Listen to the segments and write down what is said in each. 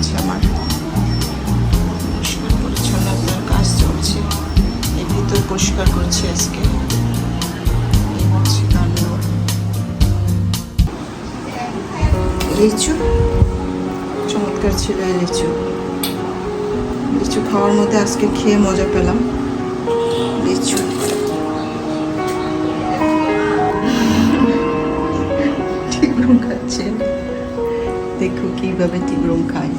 চলছে আমার। পরিষ্কার পরিচ্ছন্ন আপনার কাজ চলছে। এই ভিতর পরিষ্কার করছি আজকে। লিচু? চমৎকার ছিল এই লিচু। লিচু খাওয়ার মধ্যে আজকে খেয়ে মজা পেলাম। লিচু। টিগরুম খাচ্ছে। দেখো কীভাবে টিগরুম খায়।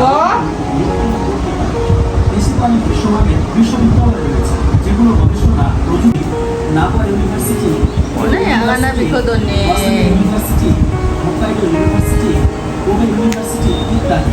ও? দেশীয় বিশ্বমানের বিশ্ববিদ্যালয় রয়েছে যেগুলো গবেষণা প্রযুক্তি নাগা কোবে ইউনিভার্সিটি ইত্যাদি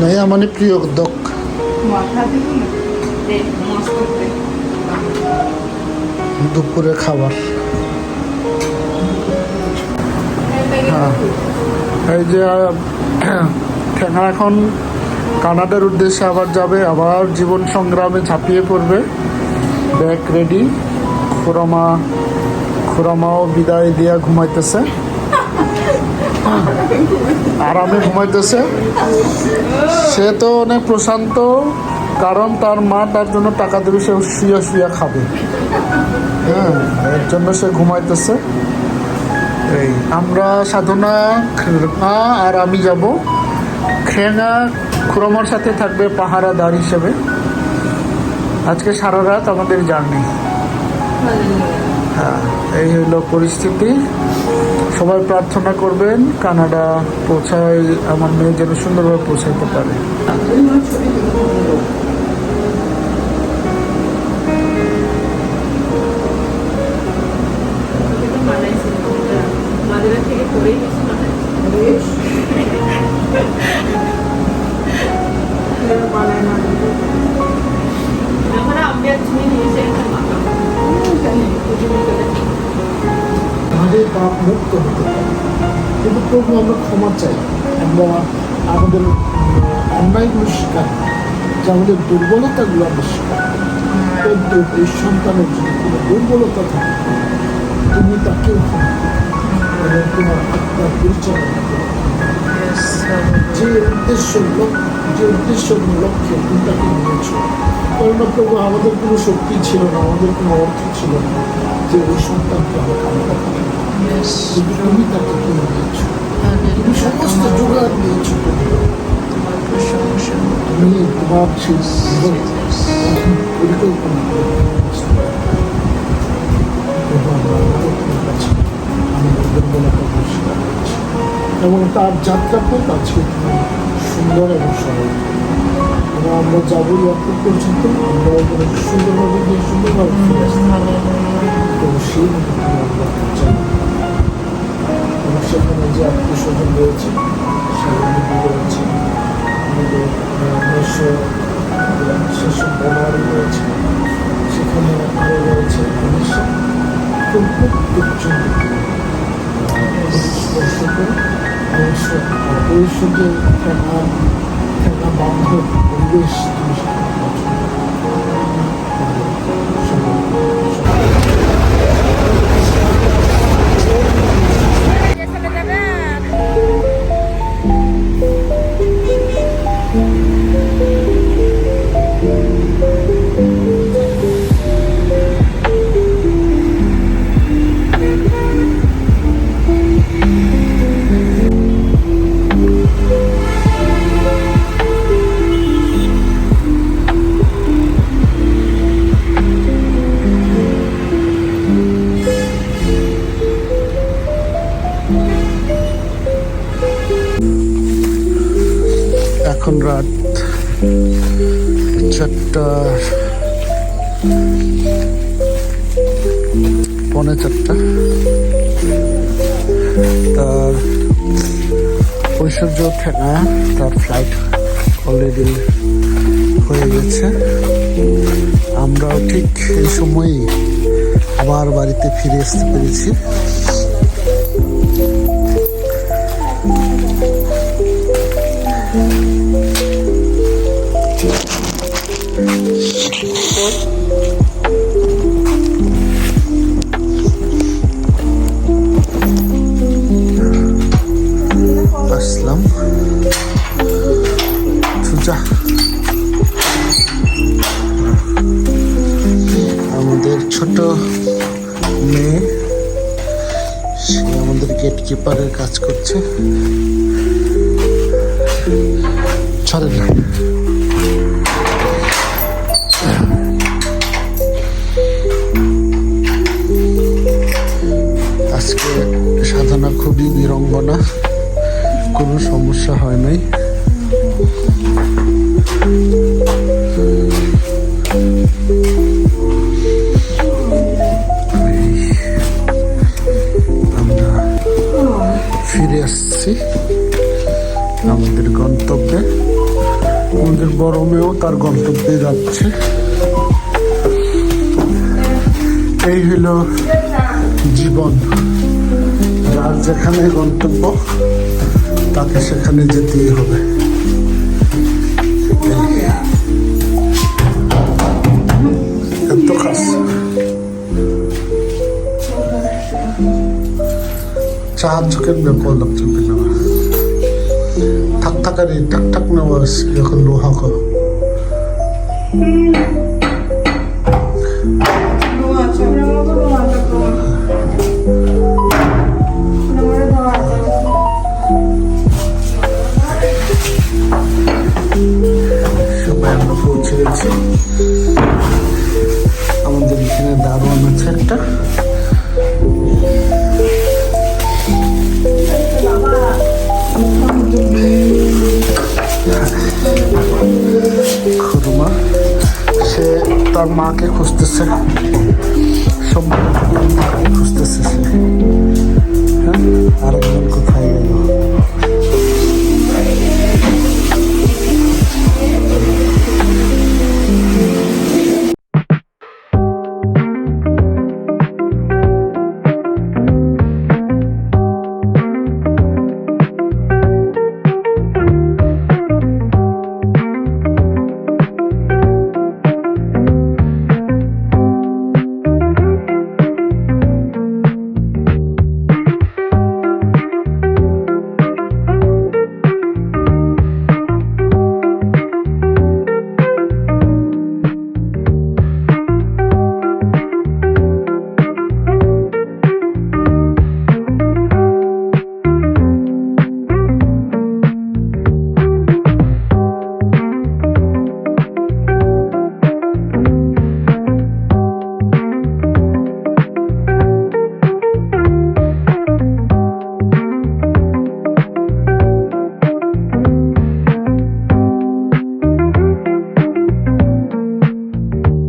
নাই আমার প্রিয় উদ্যোগ। দুপুরে খাবার। হ্যাঁ। এই যে ঠেঙা এখন কানাডার উদ্দেশ্যে আবার যাবে, আবার জীবন সংগ্রামে ঝাঁপিয়ে পড়বে। ব্যাগ রেডি খুরামা, খুরামাও বিদায় দিয়া ঘুমাইতেছে। আরামে ঘুমাইতেছে। সে তো অনেক প্রশান্ত, কারণ তার মা তার জন্য টাকা দেবে, সে শুয়ে শুয়ে খাবে। হ্যাঁ এর জন্য সে ঘুমাইতেছে। এই, আমরা সাধনা আর আমি যাব। খেঙা খুরমার সাথে থাকবে পাহারা পাহারাদার হিসেবে। আজকে সারা রাত আমাদের জার্নি। হ্যাঁ এই হলো পরিস্থিতি। সবাই প্রার্থনা করবেন কানাডা পৌঁছায় আমার মেয়ে যেন সুন্দরভাবে পৌঁছাইতে পারে। প্রভু আমরা ক্ষমা চাই। আমরা আমাদের অন্যায়গুলো স্বীকার করি, যে আমাদের দুর্বলতাগুলো আমরা স্বীকার এই সন্তানের যদি কোনো দুর্বলতা থাকে তুমি ক্ষমা এবং তোমার আত্মার পরিচালনা যে উদ্দেশ্য যে উদ্দেশ্য লক্ষ্যে তুমি তাকে নিয়েছো। কারণ প্রভু আমাদের কোনো শক্তি ছিল না আমাদের কোনো অর্থ ছিল না যে ওই সন্তানকে আমরা তুমি তাকে কিনে নিয়েছো। সমস্ত জোগাড় দিয়েছ। প্রভু তুমি জীবন পরিকল্পনা এবং তার যাত্রা পথ তুমি সুন্দর এবং সরল। এবং আমরা যাব এয়ারপোর্ট পর্যন্ত আমরা ওখানে সুন্দরভাবে গিয়ে সুন্দরভাবে ফিরে আসতে। পারব। সেই আমরা চাই সেখানে যে আত্মীয় স্বজন রয়েছে সেখানে রয়েছে মেশো সেসব রয়েছে সেখানে আরও রয়েছে উড়িষ্যা তো প্রত্যেকজন স্পর্শ করে যে খেলা খেলা বান্ধব পরিবেশ এখন রাত চারটা পৌনে চারটা। তার ঐশ্বর্য থেকে তার ফ্লাইট অলরেডি হয়ে গেছে। আমরাও ঠিক এই সময়ই আবার বাড়িতে ফিরে আসতে পেরেছি। আমাদের ছোট মেয়ে সে আমাদের গেট কাজ করছে। চলে না। আজকে সাধনা খুবই বিড়ম্বনা কোনো সমস্যা হয় নাই। আমরা ফিরে আসছি। আমাদের বড় মেয়েও তার গন্তব্যে যাচ্ছে। এই হলো জীবন। যার যেখানে গন্তব্য, তাকে সেখানে যেতেই হবে। এত কাজ সাহায্যকের ব্যাপার লাগছে থাকারি ঠাক ঠাক নেওয়া এখন লোহা কর। সবাই আমরা পৌঁছে গেছি। আমাদের এখানে দারোয়ান আছে একটা। খুরমা তার মাকে খুঁজতেছে। সব মাকে খুঁজতেছে হ্যাঁ? আরেকজন কোথায় গেল?